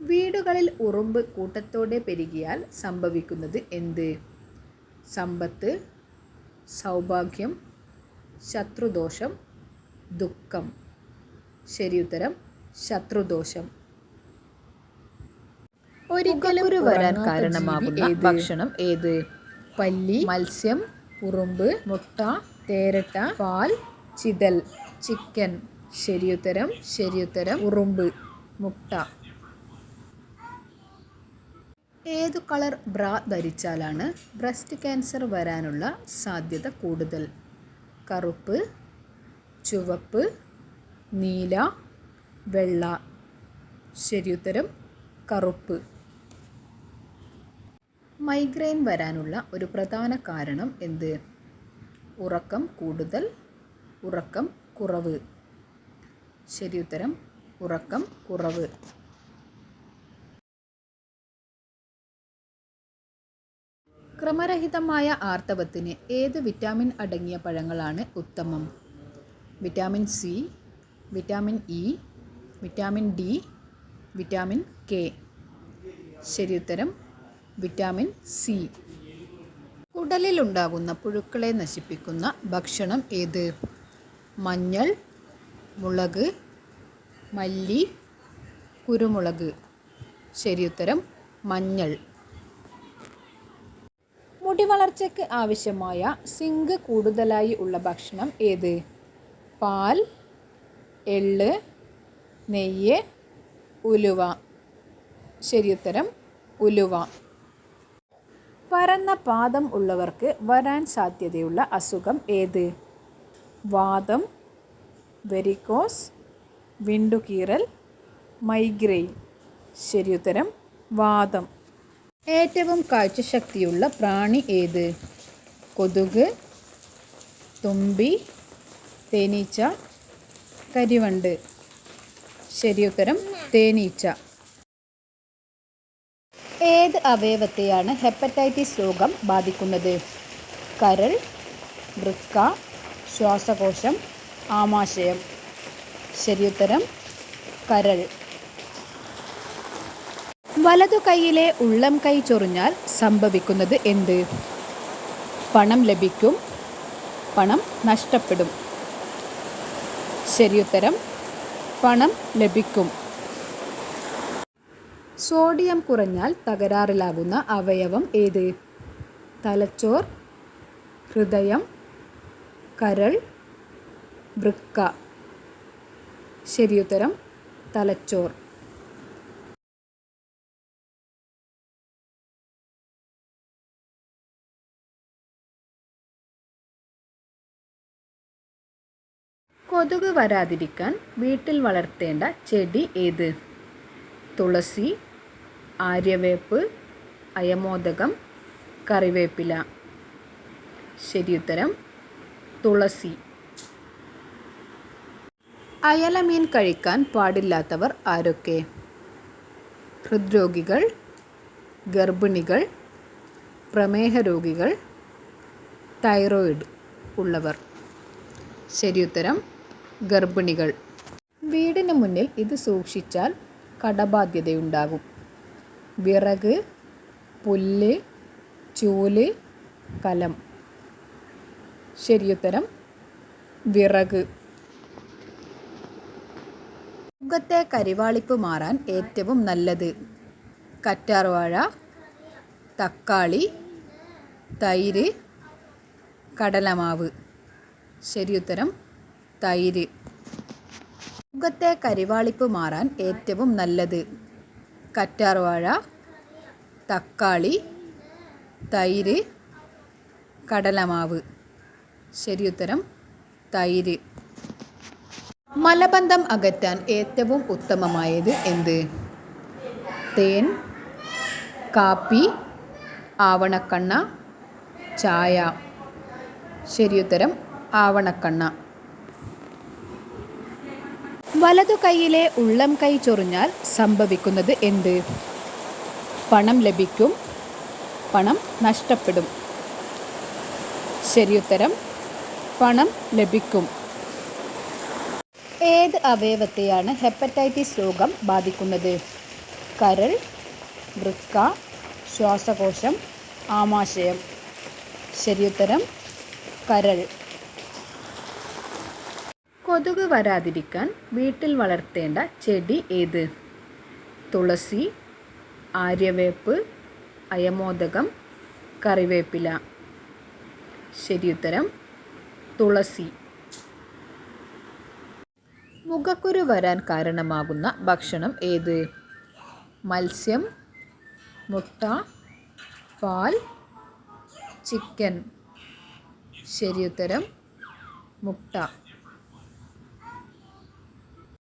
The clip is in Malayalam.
വീടുകളിൽ ഉറുമ്പ് കൂട്ടത്തോടെ പെരുകിയാൽ സംഭവിക്കുന്നത് എന്ത്? സമ്പത്ത് സൗഭാഗ്യം ശത്രുദോഷം ദുഃഖം. ശരിയുത്തരം ശത്രുദോഷം. ഒരിക്കലും വരാൻ കാരണമാകുന്ന ഭക്ഷണം ഏത്? പല്ലി മത്സ്യം ഉറുമ്പ് മുട്ട തേരട്ട പാൽ ചിതൽ. ചിക്കൻ. ശരിയുത്തരം ശരിയുത്തരം ഉറുമ്പ്. മുട്ട. ഏതു കളർ ബ്രാ ധരിച്ചാലാണ് ബ്രസ്റ്റ് ക്യാൻസർ വരാനുള്ള സാധ്യത കൂടുതൽ? കറുപ്പ് ചുവപ്പ് നീല വെള്ള. ശരിയുത്തരം കറുപ്പ്. മൈഗ്രെയിൻ വരാനുള്ള ഒരു പ്രധാന കാരണം എന്ത്? ഉറക്കം കൂടുതൽ ഉറക്കം കുറവ്. ശരിയുത്തരം ഉറക്കം കുറവ്. ക്രമരഹിതമായ ആർത്തവത്തിന് ഏത് വിറ്റാമിൻ അടങ്ങിയ പഴങ്ങളാണ് ഉത്തമം? Vitamin C vitamin E vitamin D vitamin K. ശരിയുത്തരം വിറ്റാമിൻ സി. കുടലിലുണ്ടാകുന്ന പുഴുക്കളെ നശിപ്പിക്കുന്ന ഭക്ഷണം ഏത്? മഞ്ഞൾ മുളക് മല്ലി കുരുമുളക്. ശരിയുത്തരം മഞ്ഞൾ. മുടി വളർച്ചയ്ക്ക് ആവശ്യമായ സിങ്ക് കൂടുതലായി ഉള്ള ഭക്ഷണം ഏത്? പാൽ എള്ള് നെയ്യ് ഉലുവ. ശരിയുത്തരം ഉലുവ. പരന്ന പാദം ഉള്ളവർക്ക് വരാൻ സാധ്യതയുള്ള അസുഖം ഏത്? വാദം വെരിക്കോസ് വിണ്ടുകീറൽ മൈഗ്രെയിൻ ശരിയുത്തരം വാദം. ഏറ്റവും കാഴ്ചശക്തിയുള്ള പ്രാണി ഏത്? കൊതുക് തുമ്പി തേനീച്ച കരിവണ്ട്. ശരിയുത്തരം തേനീച്ച. ഏത് അവയവത്തെയാണ് ഹെപ്പറ്റൈറ്റിസ് രോഗം ബാധിക്കുന്നത്? കരൾ വൃക്ക ശ്വാസകോശം ആമാശയം. ശരിയുത്തരം കരൾ. വലതു കൈയിലെ ഉള്ളം കൈ ചൊറിഞ്ഞാൽ സംഭവിക്കുന്നത് എന്ത്? പണം ലഭിക്കും. പണം നഷ്ടപ്പെടും. ശരിയുത്തരം പണം ലഭിക്കും. സോഡിയം കുറഞ്ഞാൽ തകരാറിലാകുന്ന അവയവം ഏത്? തലച്ചോർ ഹൃദയം കരൾ വൃക്ക. ശരിയുത്തരം തലച്ചോർ. കൊതുക് വരാതിരിക്കാൻ വീട്ടിൽ വളർത്തേണ്ട ചെടി ഏത്? തുളസി ആര്യവേപ്പ് അയമോദകം കറിവേപ്പില. ശരിയുത്തരം തുളസി. അയലമീൻ കഴിക്കാൻ പാടില്ലാത്തവർ ആരൊക്കെ? ഹൃദ്രോഗികൾ ഗർഭിണികൾ പ്രമേഹ രോഗികൾ തൈറോയിഡ് ഉള്ളവർ. ശരിയുത്തരം ഗർഭിണികൾ. വീടിന് മുന്നിൽ ഇത് സൂക്ഷിച്ചാൽ കടബാധ്യതയുണ്ടാകും. വിറക് പുല്ല് ചൂൽ കലം. ശരിയുത്തരം വിറക്. മുഖത്തെ കരിവാളിപ്പ് മാറാൻ ഏറ്റവും നല്ലത് കറ്റാർവാഴ തക്കാളി തൈര് കടലമാവ്. ശരിയുത്തരം തൈര്. മുഖത്തെ കരിവാളിപ്പ് മാറാൻ ഏറ്റവും നല്ലത് കറ്റാർവാഴ തക്കാളി തൈര് കടലമാവ്. ശരിയുത്തരം തൈര്. മലബന്ധം അകറ്റാൻ ഏറ്റവും ഉത്തമമായത് എന്ത്? തേൻ കാപ്പി ആവണക്കണ്ണ ചായ. ശരിയുത്തരം ആവണക്കണ്ണ. വലതു കൈയിലെ ഉള്ളം കൈ ചൊറിഞ്ഞാൽ സംഭവിക്കുന്നത് എന്ത്? പണം ലഭിക്കും. പണം നഷ്ടപ്പെടും. ശരിയുത്തരം പണം ലഭിക്കും. ഏത് അവയവത്തെയാണ് ഹെപ്പറ്റൈറ്റിസ് രോഗം ബാധിക്കുന്നത്? കരൾ വൃക്ക ശ്വാസകോശം ആമാശയം. ശരിയുത്തരം കരൾ. കൊതുക് വരാതിരിക്കാൻ വീട്ടിൽ വളർത്തേണ്ട ചെടി ഏത്? തുളസി ആര്യവേപ്പ് അയമോദകം കറിവേപ്പില. ശരിയുത്തരം തുളസി. മുഖക്കുരു വരാൻ കാരണമാകുന്ന ഭക്ഷണം ഏത്? മത്സ്യം മുട്ട പാൽ ചിക്കൻ. ശരിയുത്തരം മുട്ട.